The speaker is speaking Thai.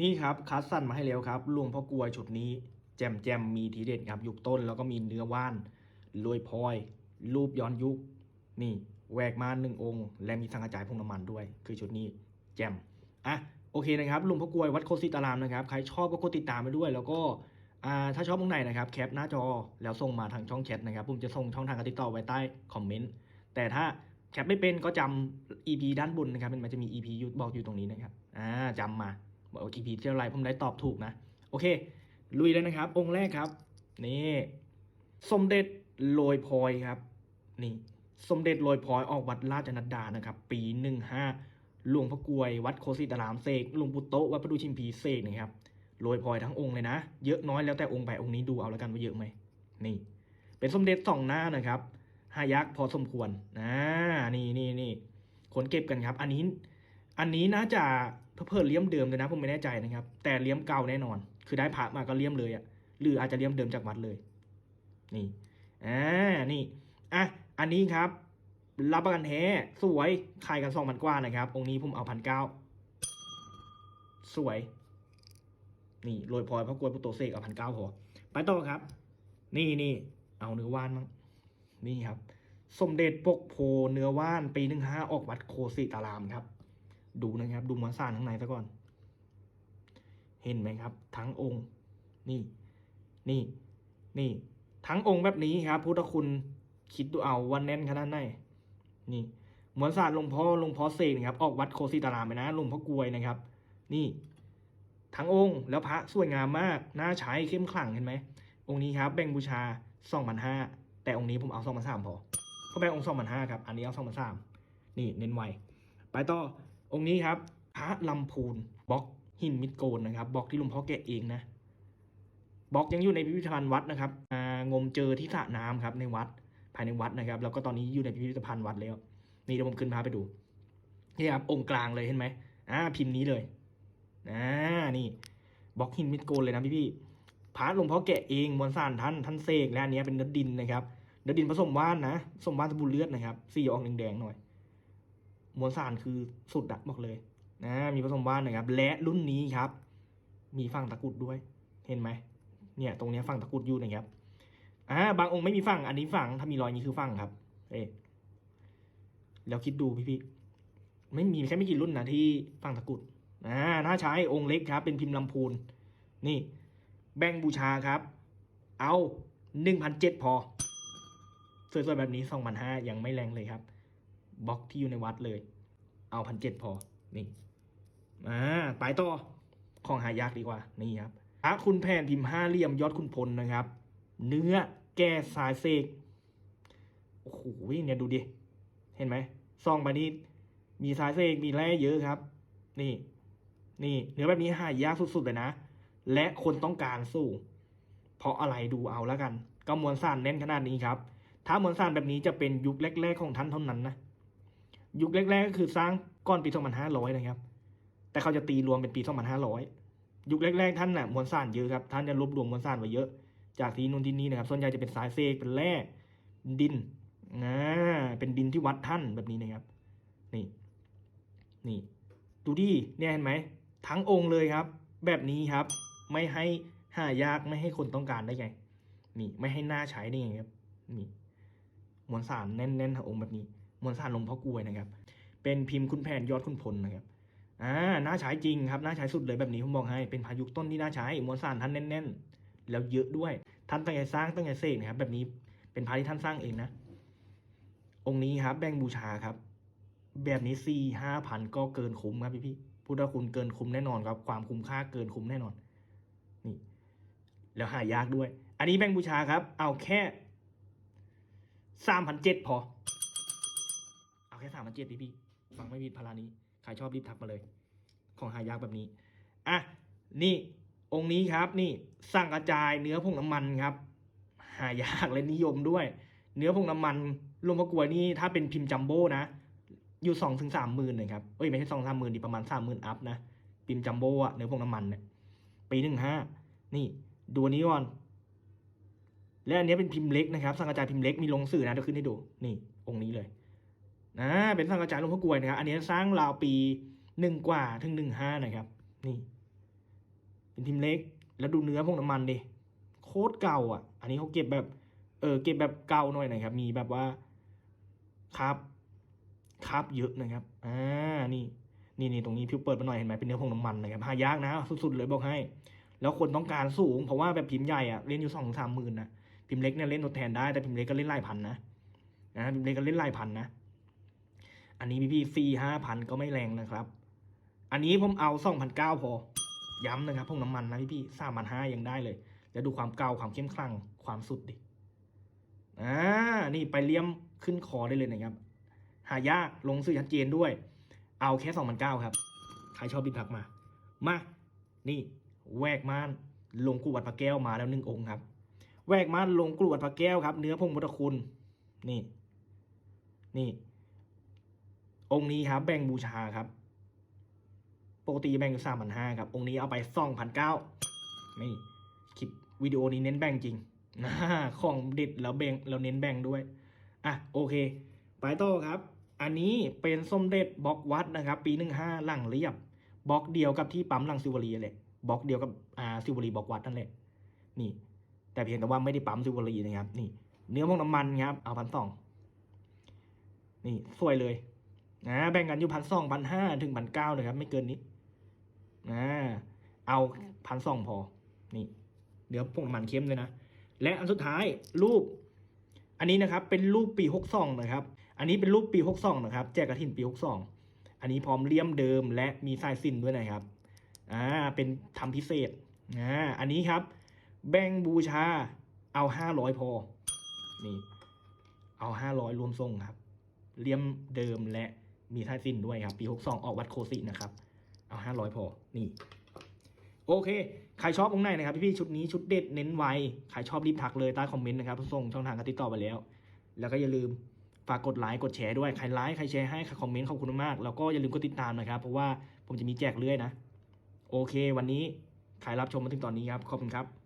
นี่ครับคัสสั้นมาให้แล้วครับหลวงพ่อกลวยชุดนี้ แจมแจมมีทีเด็ดครับยุคต้นแล้วก็มีเนื้อว่านลวยพลอย รูปย้อนยุค นี่แหวกมาหนึ่งองค์ และมีสังกระจายพงน้ำมันด้วย คือชุดนี้แจมอะโอเคนะครับหลวงพ่อกลวยวัดโคสิตารามนะครับใครชอบก็กดติดตามไปด้วย แล้วก็อ่าถ้าชอบตรงไหนนะครับแคปหน้าจอแล้วส่งมาทางช่องแชทนะครับผมจะส่งช่องทางการติดต่อไว้ใต้คอมเมนต์แต่ถ้าแคปไม่เป็นก็จำ EP ด้านบนนะครับมันจะมี EP ยูบอกอยู่ตรงนี้นะครับอ่าจำมา บอกว่า EP ที่อะไรผมได้ตอบถูกนะ โอเค ลุยเลยนะครับ องค์แรกครับ นี่ สมเด็จโรยพลอยครับ นี่ สมเด็จโรยพลอยออกวัดราชนัดดานะครับ ปีหนึ่งห้าหลวงพ่อกวย วัดโคสิตารามเสกหลวงปู่โตวัดประดูชิมพีเสกนะครับโรยพลอยทั้งองค์เลยนะ เยอะน้อยแล้วแต่องค์ไปองค์นี้ดูเอาแล้วกันว่าเยอะไหมนี่ เป็นสมเด็จสองหน้านะครับหายักษ์พอสมควรนะนี่นี่นี่คนเก็บกันครับ อันนี้ อันนี้น่าจะเพิ่มเลี้ยมเดิมเลยนะผมไม่แน่ใจนะครับ แต่เลี้ยมเก่าแน่นอน คือได้พระมาก็เลี้ยมเลยอะ่ะหรืออาจจะเลี้ยมเดิมจากวัดเลย นี่อ่านี่อะอันนี้ครับ รับประกันแท้สวยขายกันสองพันกว่านะครับ องค์นี้ผมเอาพันเก้าสวย นี่โรยพลอยพระกวยพุโตเสกเอาพันเก้าพอไปต่อครับ นี่นี่เอาเนื้อว่านมั้งนี่ครับ สมเด็จปกโพเนื้อว่านปีหนึ่งห้าออกวัดโคสิตารามครับ ดูนะครับ ดูมวลสารข้างในซะก่อน เห็นไหมครับ ทั้งองค์ นี่ นี่ นี่ ทั้งองค์แบบนี้ครับ พุทธคุณคิดดูเอาวันแน่นขนาดไหนนี่มวลสารหลวงพ่อหลวงพ่อเสกนะครับ ออกวัดโคสิตารามไปนะหลวงพ่อกลวยนะครับ นี่ ทั้งองค์แล้วพระสวยงามมากน่าใช้เข้มขลังเห็นไหมองค์นี้ครับ แบ่งบูชาสองพันห้าแต่องค์นี้ผมเอาสองพันสามพอเขาแบ่งองค์สองพันห้าครับ อันนี้เอาสองพันสามนี่เน้นไวไปต่อ องค์นี้ครับพระลำพูนบล็อกหินมิดโกนนะครับบล็อกที่หลวงพ่อแกะเองนะบล็อกยังอยู่ในพิพิธภัณฑ์วัดนะครับงมเจอที่สระน้ำครับในวัดภายในวัดนะครับ แล้วก็ตอนนี้อยู่ในพิพิธภัณฑ์วัดแล้ว นี่เดี๋ยวผมขึ้นพาไปดูนี่ครับองค์กลางเลยเห็นไหมอ่าพิมพ์นี้เลยอ่านี่บล็อกหินมิดโกนเลยนะพี่พี่พระหลวงพ่อแกะเองมวลสารท่านท่านเสกและอันนี้เป็นเนื้อดินนะครับเนื้อดินผสมว่านนะผสมว่านสบู่เลือดนะครับสีออกแดงๆหน่อย มวลสารคือสุดอะบอกเลยนะมีผสมว่านนะครับ และรุ่นนี้ครับ มีฝั่งตะกุดด้วย เห็นไหมเนี่ย ตรงนี้ฝั่งตะกุดอยู่นะครับอ่าบางองค์ไม่มีฝั่งอันนี้ฝั่งถ้ามีรอยนี้คือฝั่งครับ เอ๊แล้วคิดดูพี่พี่ๆไม่มีแค่ไม่กี่รุ่นนะที่ฝั่งตะกุดอ่าน่าใช้องค์เล็กครับ เป็นพิมพ์ลำพูนนี่ แบ่งบูชาครับ เอาหนึ่งพันเจ็ดพอสวยๆแบบนี้สองพันห้ายังไม่แรงเลยครับ บล็อกที่อยู่ในวัดเลย เอาพันเจ็ดพอ นี่อ่าไปต่อ ของหายากดีกว่า นี่ครับพระคุณแผนพิมพ์ห้าเหลี่ยมยอดคุณพลนะครับ เนื้อแก้สายเสก โอ้โห เนี่ยดูดิ เห็นไหมซองใบนี้ มีสายเสก มีแร่เยอะครับ นี่ นี่ เนื้อแบบนี้หายากสุดๆเลยนะ และคนต้องการสูงเพราะอะไรดูเอาแล้วกัน ก็มวลสารแน่นขนาดนี้ครับ ถ้ามวลสารแบบนี้จะเป็นยุคแรก ๆ ของท่านเท่านั้นนะ ยุคแรกๆก็คือสร้างก่อนปี 2500 นะครับ แต่เขาจะตีรวมเป็นปี 2500 ยุคแรกๆท่านน่ะมวลสารเยอะครับ ท่านจะรวบรวมมวลสารไว้เยอะ จากที่นู่นที่นี่นะครับ ส่วนใหญ่จะเป็นสายเซกเป็นแร่ดินนะเป็นดินที่วัดท่านแบบนี้นะครับ นี่ นี่ ดูดิเนี่ยเห็นไหม ทั้งองค์เลยครับ แบบนี้ครับ ไม่ให้หายากไม่ให้คนต้องการได้ไง นี่ ไม่ให้หน้าใช้ได้ไงครับ นี่มวลสารแน่นๆขององค์แบบนี้ มวลสารหลวงพ่อกลวยนะครับ เป็นพิมพ์คุณแผนยอดคุณพลนะครับอ่าน่าใช้จริงครับน่าใช้สุดเลยแบบนี้ผมบอกให้เป็นพายุต้นที่น่าใช้มวลสารท่านแน่น ๆ แล้วเยอะด้วย ท่านตั้งใจสร้างตั้งใจเสกนะครับ แบบนี้เป็นพระที่ท่านสร้างเองนะ องค์นี้ครับ แบ่งบูชาครับ แบบนี้สี่ห้าพันก็เกินคุ้มครับพี่พี่พุทธคุณเกินคุ้มแน่นอนครับ ความคุ้มค่าเกินคุ้มแน่นอน นี่ แล้วหายากด้วย อันนี้แบ่งบูชาครับ เอาแค่สามพันเจ็ดพอ ค่สามพันเจ็ดพี่พี่ ฟังไม่ผิดพารานี้ ใครชอบรีบทักมาเลย ของหายากแบบนี้ อะ นี่องค์นี้ครับ นี่สั่งกระจายเนื้อผงน้ำมันครับ หายากและนิยมด้วย เนื้อผงน้ำมันลวงพ่อกลวยนี่ถ้าเป็นพิมพ์จัมโบ้นะ อยู่สองถึงสามหมื่นเลยครับ เอ้ยไม่ใช่สองสามหมื่นดิประมาณสามหมื่นอัพนะ พิมพ์จัมโบ้อะเนื้อผงน้ำมันเนี่ยปีหนึ่งห้านี่ดูนนี้ก่อน และอันนี้เป็นพิมพ์เล็กนะครับ สังกระจายพิมพ์เล็กมีลงสื่อนะเดี๋ยวขึ้นให้ดู นี่องค์นี้เลย นะเป็นสังกระจายหลวงพ่อกลวยนะครับ อันนี้สร้างราวปีหนึ่งกว่าถึงหนึ่งห้านะครับ นี่ เป็นพิมเล็ก แล้วดูเนื้อพวกน้ำมันดิโคตรเก่าอะ อันนี้เขาเก็บแบบ เออเก็บแบบเก่าหน่อยนะครับ มีแบบว่าครับครับเยอะนะครับ อ่า นี่ นี่นี่ตรงนี้พิวเปิดมาหน่อยเห็นไหมเป็นเนื้อพงน้ำมันนะครับหายากนะ สุดๆเลยบอกให้ แล้วคนต้องการสูง เพราะว่าแบบพิมพ์ใหญ่อะเล่นอยู่สองสามหมื่นนะ พิมพ์เล็กเนี่ยเล่นทดแทนได้ แต่พิมพ์เล็กก็เล่นหลายพันนะ นะ พิมพ์เล็กก็เล่นหลายพันนะ อันนี้พี่พี่ฟรีห้าพันก็ไม่แรงนะครับ อันนี้ผมเอาสองพันเก้าพอ ย้ำนะครับพวกน้ำมันนะพี่พี่สามพันห้ายังได้เลย แล้วดูความเก่าความเข้มขลังความสุดดิอ่านี่ไปเลี่ยมขึ้นคอได้เลยนะครับ หายากลงสื่อชัดเจนด้วย เอาแค่สองพันเก้าครับ ใครชอบบินผักมา มา นี่แวกม่านลงกรวดพระแก้วมาแล้วหนึ่งองค์ครับ แวกม่านลงกรวดพระแก้วครับ เนื้อพงพุทธคุณ นี่ นี่ องค์นี้ครับแบ่งบูชาครับปกติแบ่งอยู่สามพันห้าครับ องค์นี้เอาไปสองพันเก้านี่คลิปวิดีโอนี้เน้นแบ่งจริงนะของเด็ดแล้วแบ่งแล้วเน้นแบ่งด้วย อะโอเค ไปต่อครับ อันนี้เป็นส้มเด็จบล็อกวัดนะครับ ปีหนึ่งห้าหลังเรียบบล็อกเดียวกับที่ปั๊มหลังซิวบรีแหละบล็อกเดียวกับอ่าซิวบรีบล็อกวัดนั่นแหละนี่ แต่เพียงแต่ว่าไม่ได้ปั๊มซิวบรีนะครับ นี่ เนื้อพวกน้ำมันครับ เอาพันสองนี่สวยเลย นะแบ่งกันอยู่พันสองพันห้าถึงพันเก้าเลยครับ ไม่เกินนี้นะเอาพันสองพอ นี่เนื้อพวกมันเข้มเลยนะ และอันสุดท้ายรูป อันนี้นะครับ เป็นรูปปีหกสองนะครับ อันนี้เป็นรูปปีหกสองนะครับ แจกกระถินปีหกสองอันนี้พร้อมเลี่ยมเดิมและมีสายสินด้วยนะครับ อ่า เป็นทำพิเศษอ่าอันนี้ครับ แบ่งบูชาเอาห้าร้อยพอ นี่ เอาห้าร้อยรวมทรงครับ เลี่ยมเดิมและ มีสาสินด้วยครับ ปีหกสองออกวัดโคสินะครับ เอาห้าร้อยพอ นี่ โอเค ใครชอบองค์ไหนนะครับ พี่ๆชุดนี้ชุดเด็ดเน้นไว ใครชอบรีบทักเลยใต้คอมเมนต์นะครับ ส่งช่องทางการติดต่อไปแล้ว แล้วก็อย่าลืมฝากกดไลค์กดแชร์ด้วย ใครไลค์ใครแชร์ให้ ใครคอมเมนต์ขอบคุณมาก แล้วก็อย่าลืมกดติดตามนะครับ เพราะว่าผมจะมีแจกเรื่อยนะ โอเค วันนี้ใครรับชมมาถึงตอนนี้ครับ ขอบคุณครับ